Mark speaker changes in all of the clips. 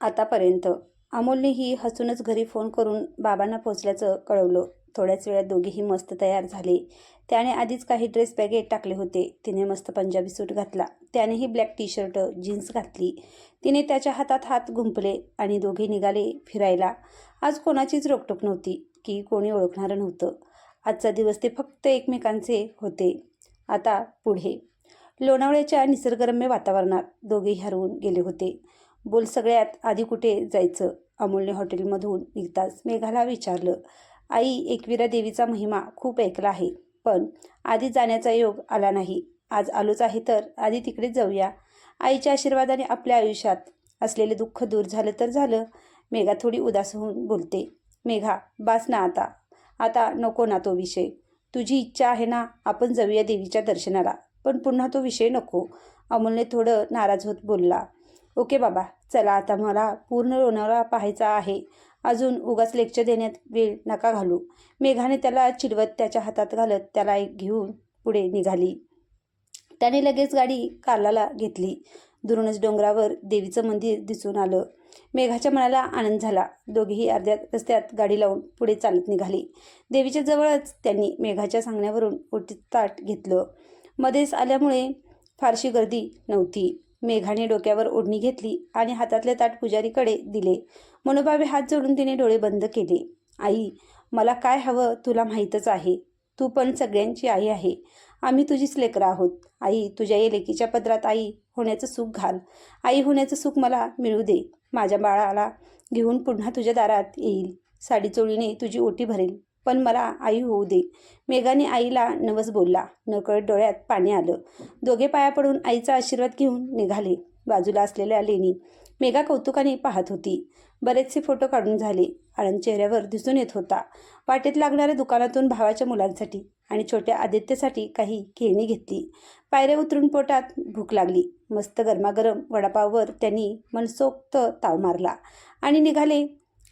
Speaker 1: आतापर्यंत. अमोलने ही हसूनच घरी फोन करून बाबांना पोचल्याचं कळवलं. थोड्याच वेळात दोघेही मस्त तयार झाले. त्याने आधीच काही ड्रेस बॅगेत टाकले होते. तिने मस्त पंजाबी सूट घातला. त्यानेही ब्लॅक टी शर्ट जीन्स घातली. तिने त्याच्या हातात हात गुंपले आणि दोघे निघाले फिरायला. आज कोणाचीच रोकटोक नव्हती की कोणी ओळखणारं नव्हतं. आजचा दिवस ते फक्त एकमेकांचे होते. आता पुढे. लोणावळ्याच्या निसर्गरम्य वातावरणात दोघेही हरवून गेले होते. बोल सगळ्यात आधी कुठे जायचं? अमोलने हॉटेलमधून निघताच मेघाला विचारलं. आई एकविरा देवीचा महिमा खूप ऐकला आहे पण आधी जाण्याचा योग आला नाही. आज आलोच आहे तर आधी तिकडे जाऊया. आईच्या आशीर्वादाने आपल्या आयुष्यात असलेले दुःख दूर झालं तर झालं. मेघा थोडी उदास होऊन बोलते. मेघा बास ना आता. आता नको ना तो विषय. तुझी इच्छा आहे ना आपण जाऊया देवीच्या दर्शनाला. पण पुन्हा तो विषय नको. अमोलने थोडं नाराज होत बोलला. ओके बाबा चला आता मला पूर्ण लोणावळा पाहायचा आहे. अजून उगाच लेक्चर देण्यात वेळ नका घालू. मेघाने त्याला चिडवत त्याच्या हातात घालत त्याला एक घेऊन पुढे निघाली. त्याने लगेच गाडी कार्लाला घेतली. दुरूनच डोंगरावर देवीचं मंदिर दिसून आलं. मेघाच्या मनाला आनंद झाला. दोघेही अर्ध्या रस्त्यात गाडी लावून पुढे चालत निघाली. देवीच्या जवळच त्यांनी मेघाच्या सांगण्यावरून उटीत ताट घेतलं. मध्येच आल्यामुळे फारशी गर्दी नव्हती. मेघाने डोक्यावर ओढणी घेतली आणि हातातले ताट पुजारीकडे दिले. मनोभावे हात जोडून तिने डोळे बंद केले. आई मला काय हवं तुला माहीतच आहे. तू पण सगळ्यांची आई आहे. आम्ही तुझीच लेकरं आहोत. आई तुझ्या या लेकीच्या पदरात आई होण्याचं सुख घाल. आई होण्याचं सुख मला मिळू दे. माझ्या बाळाला घेऊन पुन्हा तुझ्या दारात येईल. साडी चोळीने तुझी ओटी भरेल. पण मला आई होऊ दे. मेघाने आईला नवस बोलला. नकळत डोळ्यात पाणी आलं. दोघे पाया पडून आईचा आशीर्वाद घेऊन निघाले. बाजूला असलेल्या लेणी मेघा कौतुकाने पाहत होती. बरेचसे फोटो काढून झाले. आळंद चेहऱ्यावर दिसून येत होता. वाटेत लागणाऱ्या दुकानातून भावाच्या मुलांसाठी आणि छोट्या आदित्यसाठी काही खेळणी घेतली. पायऱ्या उतरून पोटात भूक लागली. मस्त गरमागरम वडापाववर त्यांनी मनसोक्त ताव मारला आणि निघाले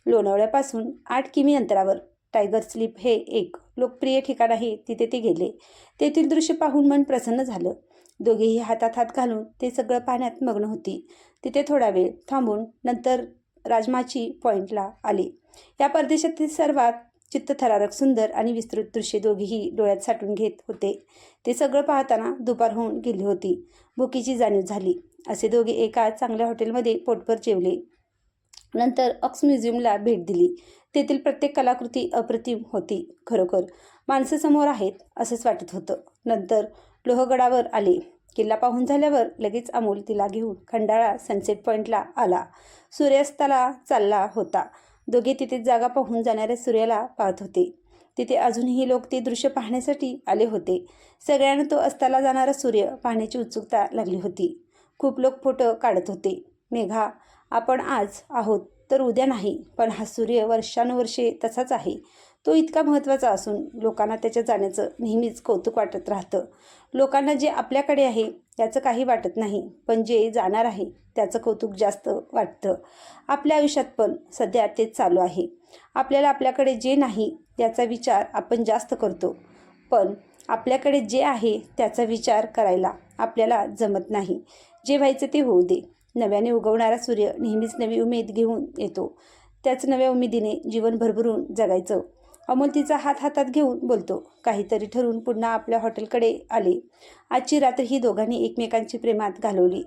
Speaker 1: लोणावळ्यापासून आठ किमी अंतरावर. टायगर स्लीप हे एक लोकप्रिय ठिकाण आहे तिथे ते गेले. तेथील दृश्य पाहून मन प्रसन्न झालं. दोघेही हातात हात घालून ते सगळं पाहण्यात मग्न होती. तिथे थोडा वेळ थांबून नंतर राजमाची पॉईंटला आले. या परदेशातील सर्वात चित्तथरारक सुंदर आणि विस्तृत दृश्ये दोघेही डोळ्यात साठून घेत होते. ते सगळं पाहताना दुपार होऊन गेली होती. भुकीची जाणीव झाली. असे दोघे एका चांगल्या हॉटेलमध्ये पोटभर जेवले. नंतर ऑक्स म्युझियमला भेट दिली. तेथील प्रत्येक कलाकृती अप्रतिम होती खरोखर. माणसं समोर आहेत असंच वाटत होतं. नंतर लोहगडावर आले. किल्ला पाहून झाल्यावर लगेच अमोल तिला घेऊन खंडाळा सनसेट पॉईंटला आला. सूर्यास्ताला चालला होता. दोघे तिथे जागा पाहून जाणाऱ्या सूर्याला पाहत होते. तिथे अजूनही लोक ते दृश्य पाहण्यासाठी आले होते. सगळ्यांना तो अस्ताला जाणारा सूर्य पाहण्याची उत्सुकता लागली होती. खूप लोक फोटो काढत होते. मेघा आपण आज आहोत. तर उद्या नाही पण हा सूर्य वर्षानुवर्षे तसाच आहे. तो इतका महत्त्वाचा असून लोकांना त्याच्या जाण्याचं नेहमीच कौतुक वाटत राहतं. लोकांना जे आपल्याकडे आहे त्याचं काही वाटत नाही पण जे जाणार आहे त्याचं कौतुक जास्त वाटतं. आपल्या आयुष्यात पण सध्या तेच चालू आहे. आपल्याला आपल्याकडे जे नाही त्याचा विचार आपण जास्त करतो. पण आपल्याकडे जे आहे त्याचा विचार करायला आपल्याला जमत नाही. जे व्हायचं ते होऊ दे. नव्याने उगवणारा सूर्य नेहमीच नवी उमेद घेऊन येतो. त्याच नव्या उमेदीने जीवन भरभरून जगायचं. अमोल तिचा हात हातात घेऊन बोलतो काहीतरी ठरून पुन्हा आपल्या हॉटेलकडे आले. आजची रात्र ही दोघांनी एकमेकांची प्रेमात घालवली.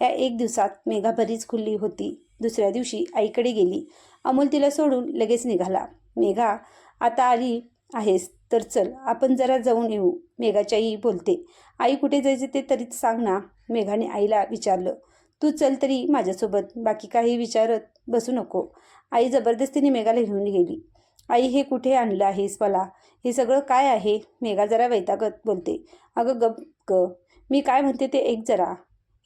Speaker 1: या एक दिवसात मेघा बरीच खुल्ली होती. दुसऱ्या दिवशी आईकडे गेली. अमोल तिला सोडून लगेच निघाला. मेघा आता आली आहेस तर चल आपण जरा जाऊन येऊ मेघाची आई बोलते. आई कुठे जायचे ते तरीच सांग ना मेघाने आईला विचारलं. तू चल तरी माझ्यासोबत बाकी काही विचारत बसू नको. आई जबरदस्तीने मेघाला घेऊन गेली. आई हे कुठे आणलं आहेस मला? हे सगळं काय आहे? मेघा जरा वैतागत बोलते. अगं गप ग मी काय म्हणते ते एक जरा.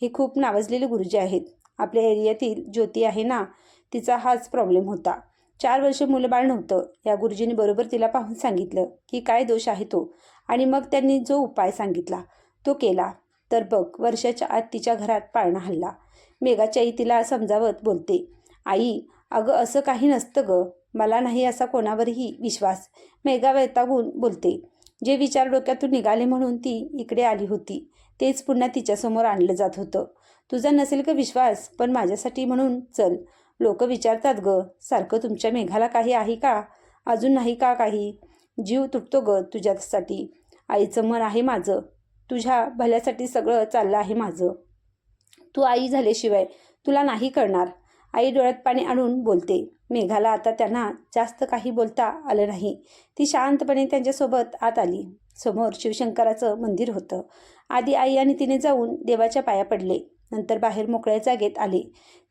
Speaker 1: हे खूप नावाजलेले गुरुजी आहेत. आपल्या एरियातील ज्योती आहे ना तिचा हाच प्रॉब्लेम होता. चार वर्ष मुलंबाळ नव्हतं. या गुरुजींनी बरोबर तिला पाहून सांगितलं की काय दोष आहे तो आणि मग त्यांनी जो उपाय सांगितला तो केला. तर बघ वर्षाच्या आत तिच्या घरात पाळणा हल्ला. मेघाची आई तिला समजावत बोलते आई अगं असं काही नसतं ग. मला नाही असा कोणावरही विश्वास. मेघा वैतागून बोलते जे विचार डोक्यातून निघाले म्हणून ती इकडे आली होती तेच पुन्हा तिच्यासमोर आणलं जात होतं. तुझा नसेल का विश्वास पण माझ्यासाठी म्हणून चल. लोक विचारतात ग सारखं तुमच्या मेघाला काही आहे का? अजून नाही का काही? जीव तुटतो ग तुझ्यासाठी. आईचं मन आहे माझं. तुझ्या भल्यासाठी सगळं चाललं आहे माझं. तू आई झाल्याशिवाय तुला नाही कळणार. आई डोळ्यात पाणी आणून बोलते. मेघाला आता त्यांना जास्त काही बोलता आलं नाही. ती शांतपणे त्यांच्यासोबत आत आली. समोर शिवशंकराचं मंदिर होतं. आधी आई आणि तिने जाऊन देवाच्या पाया पडले. नंतर बाहेर मोकळ्या जागेत आले.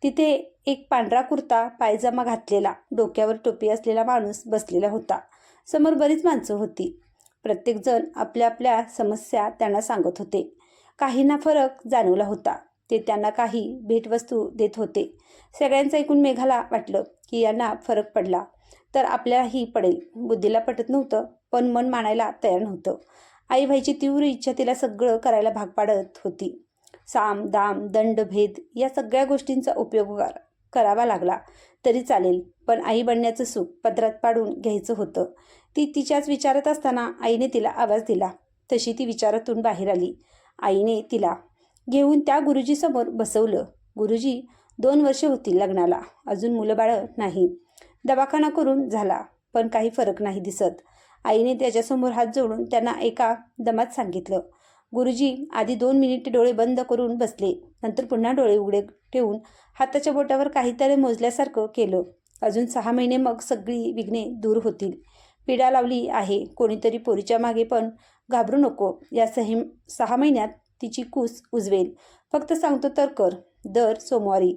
Speaker 1: तिथे एक पांढरा कुर्ता पायजामा घातलेला डोक्यावर टोपी असलेला माणूस बसलेला होता. समोर बरीच माणसं होती. प्रत्येकजण आपल्या आपल्या समस्या त्यांना सांगत होते. काहींना फरक जाणवला होता. ते त्यांना काही भेटवस्तू देत होते. सगळ्यांचं ऐकून मेघाला वाटलं की यांना फरक पडला. तर आपल्यालाही पडेल. बुद्धीला पटत नव्हतं पण मन मानायला तयार नव्हतं. आई तीव्र इच्छा तिला सगळं करायला भाग पाडत होती. साम दाम दंड भेद या सगळ्या गोष्टींचा उपयोग कर- करावा लागला तरी चालेल पण आई बनण्याचं सुख पदरात पाडून घ्यायचं होतं. ती तिच्याच विचारत असताना आईने तिला आवाज दिला. तशी ती विचारातून बाहेर आली. आईने तिला घेऊन त्या गुरुजीसमोर बसवलं. गुरुजी दोन वर्ष होतील लग्नाला. अजून मुलंबाळं नाही. दवाखाना करून झाला पण काही फरक नाही दिसत. आईने त्याच्यासमोर हात जोडून त्यांना एका दमात सांगितलं. गुरुजी आधी दोन मिनिटे डोळे बंद करून बसले. नंतर पुन्हा डोळे उघडे ठेवून हाताच्या बोटावर काहीतरी मोजल्यासारखं केलं. अजून सहा महिने मग सगळी विघ्ने दूर होतील. पिढा लावली आहे. कोणीतरी पोरीच्या मागे पण घाबरू नको. या सही सहा महिन्यात तिची कूस उजवेल. फक्त सांगतो तर कर. दर सोमवारी.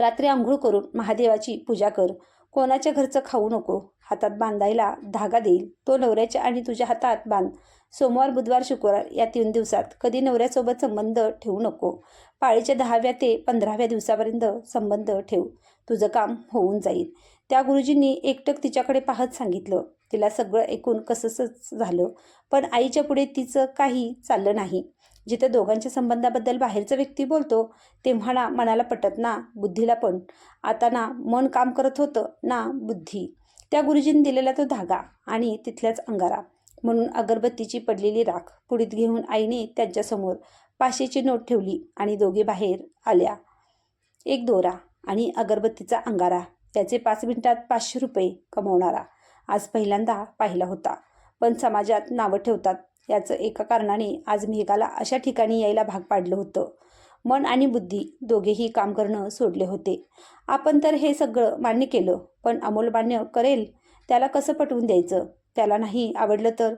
Speaker 1: रात्री आंघोळ करून महादेवाची पूजा कर. कोणाच्या घरचं खाऊ नको. हातात बांधायला धागा देईल. तो नवऱ्याच्या आणि तुझ्या हातात बांध. सोमवार बुधवार शुक्रवार या तीन दिवसात कधी नवऱ्यासोबत संबंध ठेवू नको. पाळीच्या दहाव्या ते पंधराव्या दिवसापर्यंत संबंध ठेव. तुझं काम होऊन जाईल. त्या गुरुजींनी एकटक तिच्याकडे पाहत सांगितलं. तिला सगळं ऐकून कसंच झालं. पण आईच्या पुढे तिचं काही चाललं नाही. जिथं दोघांच्या संबंधाबद्दल बाहेरचा व्यक्ती बोलतो तेव्हा ना मनाला पटत ना बुद्धीला पण. आता ना मन काम करत होतं ना बुद्धी. त्या गुरुजींनी दिलेला तो धागा आणि तिथल्याच अंगारा. म्हणून अगरबत्तीची पडलेली राख पुढीत घेऊन आईने त्यांच्यासमोर पाचशेची नोट ठेवली आणि दोघे बाहेर आल्या. एक दोरा आणि अगरबत्तीचा अंगारा. त्याचे पाच मिनिटात पाचशे रुपये कमवणारा. आज पहिल्यांदा पाहिला होता. पण समाजात नावं ठेवतात याचं एका कारणाने आज मेघाला अशा ठिकाणी यायला भाग पाडलं होतं. मन आणि बुद्धी दोघेही काम करणं सोडले होते. आपण तर हे सगळं मान्य केलं पण अमोल मान्य करेल? त्याला कसं पटवून द्यायचं? त्याला नाही आवडलं तर?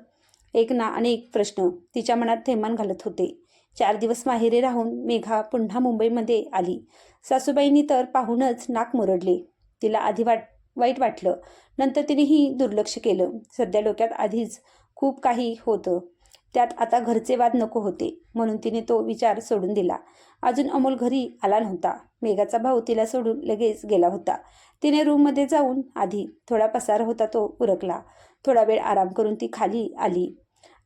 Speaker 1: एक ना अनेक प्रश्न तिच्या मनात थैमान घालत होते. चार दिवस माहेरी राहून मेघा पुन्हा मुंबईमध्ये आली. सासूबाईंनी तर पाहूनच नाक मुरडले. तिला आधी वाट वाईट वाटलं. नंतर तिनेही दुर्लक्ष केलं. सध्या डोक्यात आधीच खूप काही होतं. त्यात आता घरचे वाद नको होते म्हणून तिने तो विचार सोडून दिला. अजून अमोल घरी आला नव्हता. मेघाचा भाऊ तिला सोडून लगेच गेला होता. तिने रूममध्ये जाऊन आधी थोडा पसार होता तो उरकला. थोडा वेळ आराम करून ती खाली आली.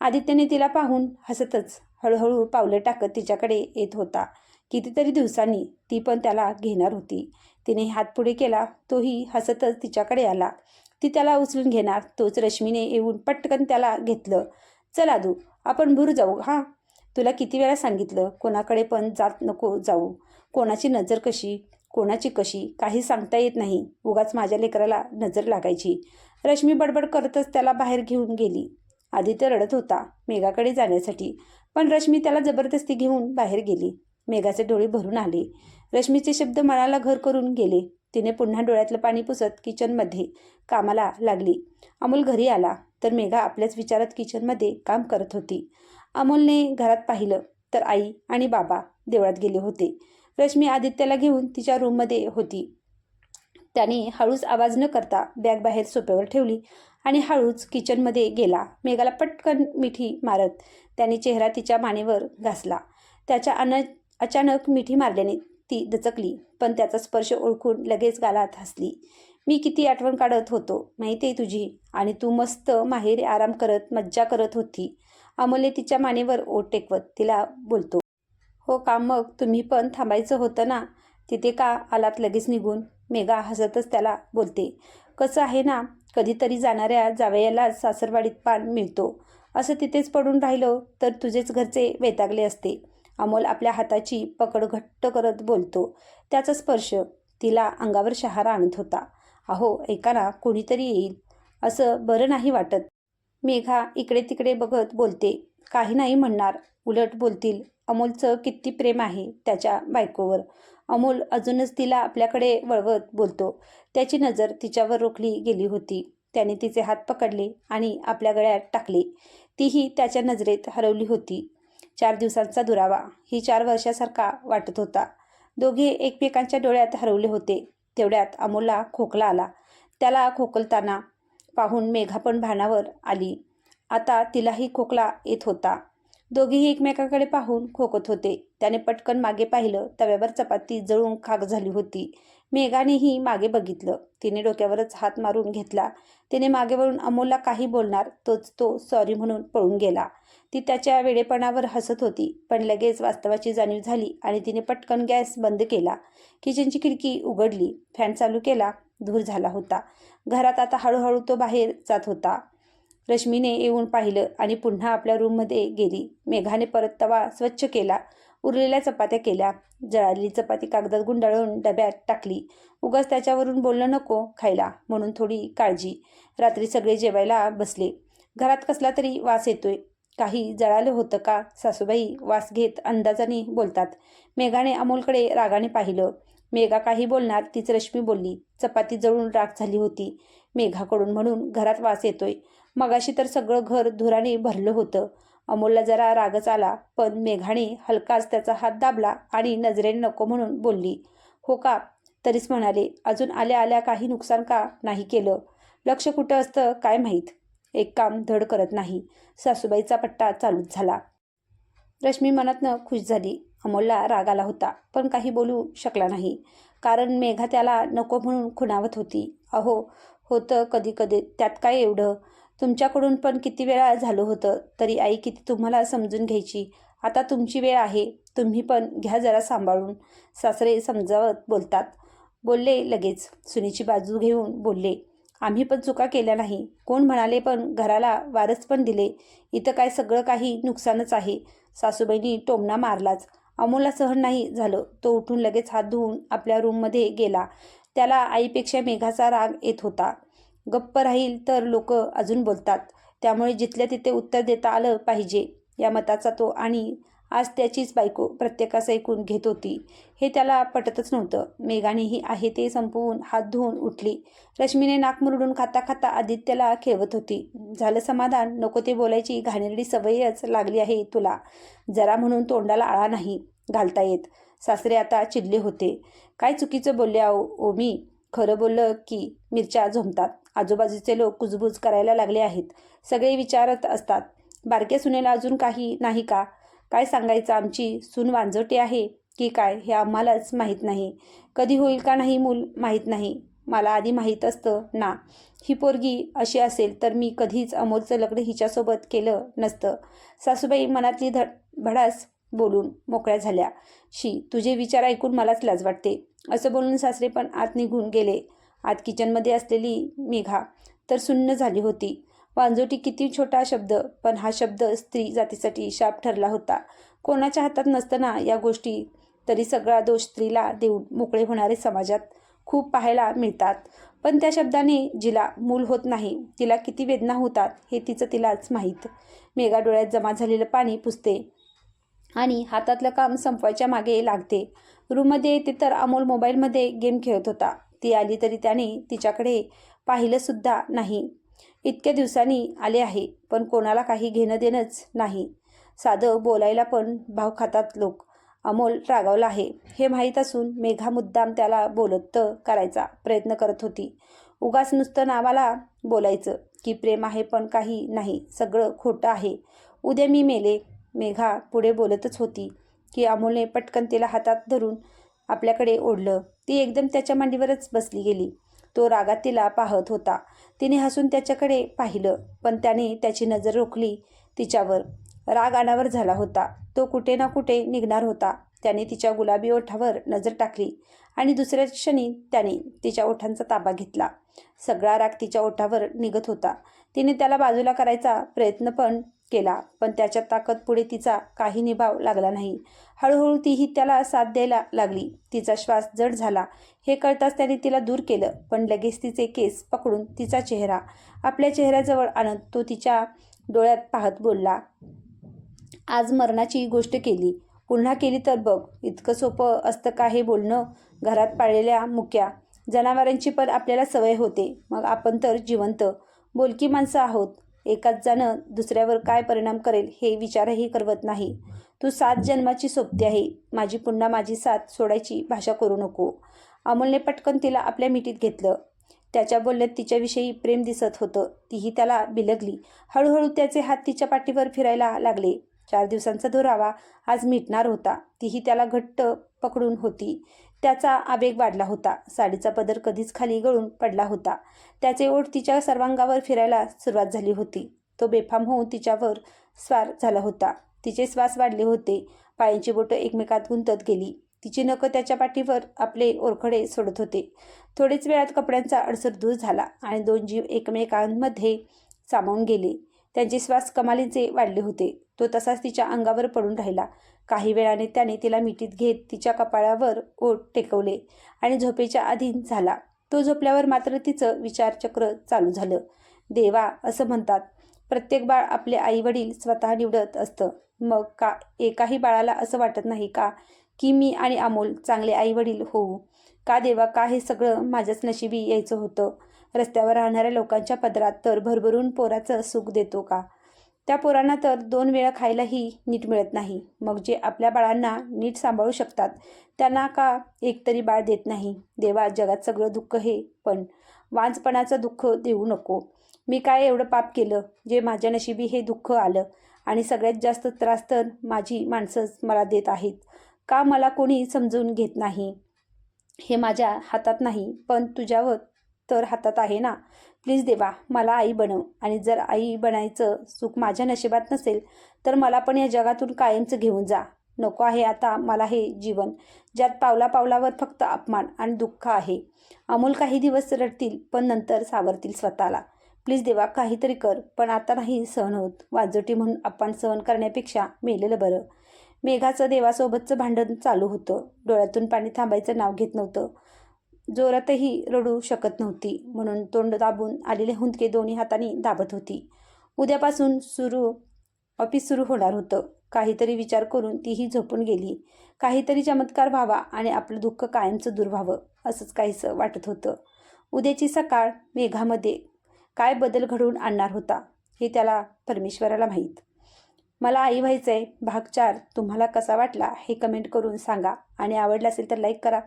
Speaker 1: आदित्यने तिला पाहून हसतच हळूहळू पावलं टाकत तिच्याकडे येत होता. कितीतरी दिवसांनी ती पण त्याला घेणार होती. तिने हात पुढे केला तोही हसतच तिच्याकडे आला. ती त्याला उचलून घेणार तोच रश्मीने येऊन पटकन त्याला घेतलं. चला दू आपण भूर जाऊ हां? तुला किती वेळा सांगितलं कोणाकडे पण जात नको जाऊ. कोणाची नजर कशी कोणाची कशी काही सांगता येत नाही. उगाच माझ्या लेकराला नजर लागायची. रश्मी बडबड करतच त्याला बाहेर घेऊन गेली. आदित्य रडत होता मेघाकडे जाण्यासाठी. पण रश्मी त्याला जबरदस्ती घेऊन बाहेर गेली. मेघाचे डोळे भरून आले. रश्मीचे शब्द मनाला घर करून गेले. तिने पुन्हा डोळ्यातलं पाणी पुसत किचनमध्ये कामाला लागली. अमोल घरी आला तर मेघा आपल्याच विचारात किचनमध्ये काम करत होती. अमोलने घरात पाहिलं तर आई आणि बाबा देवळात गेले होते. रश्मी आदित्याला घेऊन तिच्या रूममध्ये होती. त्याने हळूच आवाज न करता बॅग बाहेर सोप्यावर ठेवली आणि हळूच किचनमध्ये गेला. मेघाला पटकन मिठी मारत त्याने चेहरा तिच्या मानेवर घासला. त्याच्या अन अचानक मिठी मारल्याने ती दचकली पण त्याचा स्पर्श ओळखून लगेच गालात हसली. मी किती आठवण काढत होतो माहिती आहे तुझी? आणि तू मस्त माहेरी आराम करत मज्जा करत होती. अमोलने तिच्या मानेवर ओट टेकवत तिला बोलतो हो का मग? तुम्ही पण थांबायचं होतं ना? तिथे का आलात लगेच निघून? मेघा हसतच त्याला बोलते कसं आहे ना? कधीतरी जाणाऱ्या जावयाला सासरवाडीत पान मिळतो. असं तिथेच पडून राहिलो तर तुझेच घरचे वैतागले असते. अमोल आपल्या हाताची पकड घट्ट करत बोलतो. त्याचा स्पर्श तिला अंगावर शहारा आणत होता. अहो ऐका ना कोणीतरी येईल. असं बरं नाही वाटत. मेघा इकडे तिकडे बघत बोलते. काही नाही म्हणणार. उलट बोलतील. अमोलचं किती प्रेम आहे त्याच्या बायकोवर. अमोल अजूनच तिला आपल्याकडे वळवत बोलतो. त्याची नजर तिच्यावर रोखली गेली होती. त्याने तिचे हात पकडले आणि आपल्या गळ्यात टाकले. तीही त्याच्या नजरेत हरवली होती. चार दिवसांचा दुरावा ही चार वर्षासारखा वाटत होता. दोघे एकमेकांच्या डोळ्यात हरवले होते. तेवढ्यात अमोलला खोकला आला. त्याला खोकलताना पाहून मेघा पण भानावर आली. आता तिलाही खोकला येत होता. दोघेही एकमेकाकडे पाहून खोकत होते. त्याने पटकन मागे पाहिलं तव्यावर चपाती जळून खाक झाली होती. मेघानेही मागे बघितलं. तिने डोक्यावरच हात मारून घेतला. तिने मागे वळून अमोलला काही बोलणार तोच तो सॉरी म्हणून पळून गेला. ती त्याच्या वेडेपणावर हसत होती पण लगेच वास्तवाची जाणीव झाली आणि तिने पटकन गॅस बंद केला. किचनची खिडकी उघडली. फॅन चालू केला. धूर झाला होता. घरात आता हळूहळू तो बाहेर जात होता. रश्मीने येऊन पाहिलं आणि पुन्हा आपल्या रूममध्ये गेली. मेघाने परत तवा स्वच्छ केला. उरलेल्या चपात्या केल्या. जळालेली चपाती कागदात गुंडाळून डब्यात टाकली. उगाच त्याच्यावरून बोलणं नको खायला म्हणून थोडी काळजी. रात्री सगळे जेवायला बसले. घरात कसला तरी वास येतोय. काही जळालं होतं का? सासूबाई वास घेत अंदाजाने बोलतात. मेघाने अमोलकडे रागाने पाहिलं. मेघा काही बोलणार तीच रश्मी बोलली. चपाती जळून राग झाली होती. मेघाकडून म्हणून घरात वास येतोय. मगाशी तर सगळं घर धुराने भरलं होतं. अमोलला जरा रागच आला पण मेघाने हलकाच त्याचा हात दाबला आणि नजरेने नको म्हणून बोलली. हो का? तरीच म्हणाले. अजून आल्या आल्या काही नुकसान का नाही केलं? लक्ष कुठं असतं काय माहीत? एक काम धड करत नाही. सासूबाईचा पट्टा चालूच झाला. रश्मी मनातनं खुश झाली. अमोलला राग आला होता पण काही बोलू शकला नाही. कारण मेघा त्याला नको म्हणून खुणावत होती. अहो होतं कधी कधी. त्यात काय एवढं? तुमच्याकडून पण किती वेळा झालं होतं? तरी आई किती तुम्हाला समजून घ्यायची? आता तुमची वेळ आहे. तुम्ही पण घ्या जरा सांभाळून. सासरे समजावत बोलतात. बोलले लगेच. सुनीची बाजू घेऊन बोलले आम्ही पण चुका केल्या नाही. कोण म्हणाले पण घराला वारस पण दिले. इथं काय सगळं काही नुकसानच आहे. सासूबाईंनी टोमणा मारलाच. अमोलला सहन नाही झालं. तो उठून लगेच हात धुवून आपल्या रूममध्ये गेला. त्याला आईपेक्षा मेघाचा राग येत होता. गप्प राहील तर लोक अजून बोलतात. त्यामुळे जिथल्या तिथे उत्तर देता आलं पाहिजे या मताचा तो आणि आज त्याचीच बायको प्रत्येकास ऐकून घेत होती. हे त्याला पटतच नव्हतं. मेघानेही आहे ते संपवून हात धुवून उठली. रश्मीने नाक मुरडून खाता खाता आदित्यला खेळवत होती. झालं समाधान? नको ते बोलायची घाणेरडी सवयच लागली आहे तुला. जरा म्हणून तोंडाला आळा नाही घालता येत. सासरे आता चिडले होते. काय चुकीचं बोलले आहो ओ मी? खरं बोललं की मिरच्या झोमतात. आजूबाजूचे लोक कुजबूज करायला लागले आहेत. सगळे विचारत असतात बारक्या सुनेला अजून काही नाही का? काय सांगायचं आमची सून वांजोटी आहे की काय हे आम्हालाच माहीत नाही. कधी होईल का नाही मूल माहीत नाही. मला आधी माहीत असतं ना. ही पोरगी अशी असेल तर मी कधीच अमोलचं लग्न हिच्यासोबत केलं नसतं. सासूबाई मनातली धड भडास बोलून मोकळ्या झाल्या. शी तुझे विचार ऐकून मलाच लाज वाटते. असं बोलून सासरे पण आत निघून गेले. आत किचनमध्ये असलेली मेघा तर सुन्न झाली होती. वांजोटी किती छोटा शब्द पण हा शब्द स्त्री जातीसाठी शाप ठरला होता. कोणाच्या हातात नसताना या गोष्टी तरी सगळा दोष स्त्रीला देऊन मोकळे होणारे समाजात खूप पाहायला मिळतात. पण त्या शब्दाने जिला मूल होत नाही तिला किती वेदना होतात हे तिचं तिलाच माहीत. मेघा डोळ्यात जमा झालेलं पाणी पुसते आणि हातातलं काम संपवायच्या मागे लागते. रूममध्ये येते तर अमोल मोबाईलमध्ये गेम खेळत होता. ती आली तरी त्याने तिच्याकडे पाहिलंसुद्धा नाही. इतक्या दिवसांनी आले आहे पण कोणाला काही घेणं देणंच नाही. साधं बोलायला पण भाव खातात लोक. अमोल रागावला आहे. हे माहीत असून मेघा मुद्दाम त्याला बोलत करायचा प्रयत्न करत होती. उगाच नुसतं नावाला बोलायचं की प्रेम आहे पण काही नाही सगळं खोटं आहे. उद्या मी मेले. मेघा पुढे बोलतच होती की अमोलने पटकन तिला हातात धरून आपल्याकडे ओढलं. ती एकदम त्याच्या मांडीवरच बसली गेली. तो रागात तिला पाहत होता. तिने हसून त्याच्याकडे पाहिलं पण त्याने त्याची नजर रोखली तिच्यावर. राग अनावर झाला होता. तो कुठे ना कुठे निघणार होता. त्याने तिच्या गुलाबी ओठावर नजर टाकली आणि दुसऱ्या क्षणी त्याने तिच्या ओठांचा ताबा घेतला. सगळा राग तिच्या ओठावर निघत होता. तिने त्याला बाजूला करायचा प्रयत्न पण केला पण त्याच्या ताकद पुढे तिचा काही निभाव लागला नाही. हळूहळू तीही त्याला साथ द्यायला लागली. तिचा श्वास जड झाला. हे कळताच त्याने तिला दूर केलं पण लगेच तिचे केस पकडून तिचा चेहरा आपल्या चेहऱ्याजवळ आणत तो तिच्या डोळ्यात पाहत बोलला आज मरणाची गोष्ट केली. पुन्हा केली तर बघ. इतकं सोपं असतं का हे बोलणं? घरात पाळलेल्या मुक्या जनावरांची पण आपल्याला सवय होते. मग आपण तर जिवंत बोलकी माणसं आहोत. एकाच जाणं दुसऱ्यावर काय परिणाम करेल हे विचारही करवत नाही. तू सात जन्माची सोबती आहे. माझी पुन्हा माझी साथ सोडायची भाषा करू नको. अमोलने पटकन तिला आपल्या मिठीत घेतलं. त्याच्या बोलण्यात तिच्याविषयी प्रेम दिसत होतं. तीही त्याला बिलगली. हळूहळू त्याचे हात तिच्या पाठीवर फिरायला लागले. चार दिवसांचा दुरावा आज मिटणार होता. तीही त्याला घट्ट पकडून होती. त्याचा आवेग वाढला होता. साडीचा पदर कधीच खाली गळून पडला होता. त्याचे ओढ तिच्या सर्वांगावर फिरायला सुरुवात झाली होती. तो बेफाम होऊन तिच्यावर स्वार झाला होता. तिचे श्वास वाढले होते. पायांची बोटं एकमेकात गुंतत गेली. तिची नखं त्याच्या पाठीवर आपले ओरखडे सोडत होते. थोडेच वेळात कपड्यांचा अडसर दूर झाला आणि दोन जीव एकमेकांमध्ये सामावून गेले. त्यांचे श्वास कमालीचे वाढले होते. तो तसाच तिच्या अंगावर पडून राहिला. काही वेळाने त्याने तिला मिठीत घेत तिच्या कपाळावर ओठ टेकवले आणि झोपेच्या अधीन झाला. तो झोपल्यावर मात्र तिचं विचारचक्र चालू झालं. देवा असं म्हणतात. प्रत्येक बाळ आपले आईवडील स्वतः निवडत असतं. मग का एकाही बाळाला असं वाटत नाही का की मी आणि अमोल चांगले आईवडील होऊ? का देवा का हे सगळं माझ्याच नशिबी यायचं होतं? रस्त्यावर राहणाऱ्या लोकांच्या पदरात तर भरभरून पोराचं सुख देतो का? त्या पोरांना तर दोन वेळा खायलाही नीट मिळत नाही. मग जे आपल्या बाळांना नीट सांभाळू शकतात त्यांना का एक तरी बाळ देत नाही? देवा जगात सगळं दुःख हे पण वांजपणाचं दुःख देऊ नको. मी काय एवढं पाप केलं? जे माझ्या नशिबी हे दुःख आलं आणि सगळ्यात जास्त त्रास तर माझी माणसंच मला देत आहेत. का मला कोणी समजून घेत नाही? हे माझ्या हातात नाही पण तुझ्यावर तर हातात आहे ना. प्लीज देवा मला आई बनव. आणि जर आई बनायचं सुख माझ्या नशिबात नसेल तर मला पण या जगातून कायमचं घेऊन जा. नको आहे आता मला हे जीवन ज्यात पावला पावलावर फक्त अपमान आणि दुःख आहे. अमोल काही दिवस रडतील पण नंतर सावरतील स्वतःला. प्लीज देवा काहीतरी कर पण आता नाही सहन होत. वाजोटी म्हणून अपमान सहन करण्यापेक्षा मेलेलं बरं. मेघाचं देवासोबतचं भांडण चालू होतं. डोळ्यातून पाणी थांबायचं नाव घेत नव्हतं. जोरातही रडू शकत नव्हती म्हणून तोंड दाबून आलेले हुंदके दोन्ही हातांनी दाबत होती. उद्यापासून सुरू ऑफिस सुरू होणार होतं. काहीतरी विचार करून तीही झोपून गेली. काहीतरी चमत्कार व्हावा आणि आपलं दुःख कायमचं दूर व्हावं असंच काहीसं वाटत होतं. उद्याची सकाळ मेघामध्ये काय बदल घडवून आणणार होता हे त्याला परमेश्वराला माहीत. मला आई व्हायचं आहे भाग चार. तुम्हाला कसा वाटला हे कमेंट करून सांगा. आणि आवडला असेल तर लाईक करा.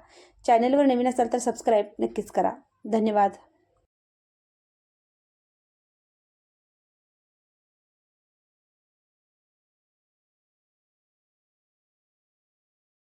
Speaker 1: चॅनलवर नवीन असाल तर सबस्क्राईब नक्कीच करा. धन्यवाद.